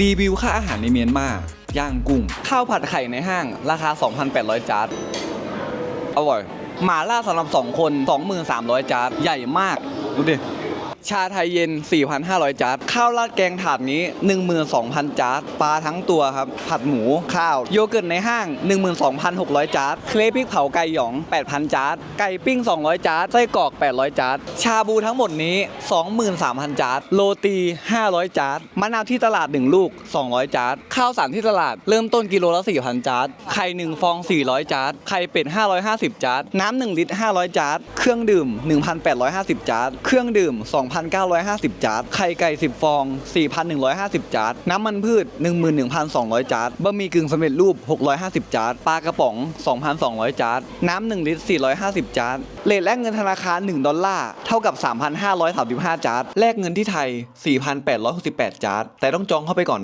รีวิวค่าอาหารในเมียนมา ย่างกุ้ง ข้าวผัดไข่ในห้าง ราคา 2,800 จาร์ดอร่อย หมาล่าสำหรับ 2 คน 23,000 จาร์ดใหญ่มาก ดูดิ ชาไทยเย็น 4,500 จาร์ดข้าวราดแกงถาดนี้ 12,000 จาร์ดปลาทั้งตัวครับ ผัดหมูข้าว โยเกิร์ตในห้าง 12,600 จาร์ดเครปพริกเผาไก่หยอง 8,000 จาร์ดไก่ปิ้ง 200 จาร์ดไส้กรอก 800 จาร์ดชาบูทั้งหมดนี้ 23,000 จาร์ดโรตี 500 จาร์ดมะนาวที่ตลาด 1 ลูก 200 จาร์ดข้าวสารที่ตลาดเริ่มต้นกิโลละ 4,000 จาร์ดไข่1ฟอง 400 จาร์ดไข่เป็ด 550 จาร์ดน้ำ1ลิตร 500 จาร์ดเครื่องดื่ม 1,850 จาร์ดเครื่องดื่ม2,950 จาร์ดไข่ไก่ 10 ฟอง 4,150 จาร์ดน้ำมันพืช 11,200 จาร์ดบะหมี่กึ่งสำเร็จรูป 650 จาร์ดปลากระป๋อง 2,200 จาร์ดน้ำ1ลิตร 450 จาร์ดเลทแลกเงินธนาคาร 1 ดอลลาร์ เท่ากับ 3,535 จาร์ดแลกเงินที่ไทย 4,868 จาร์ดแต่ต้องจองเข้าไปก่อน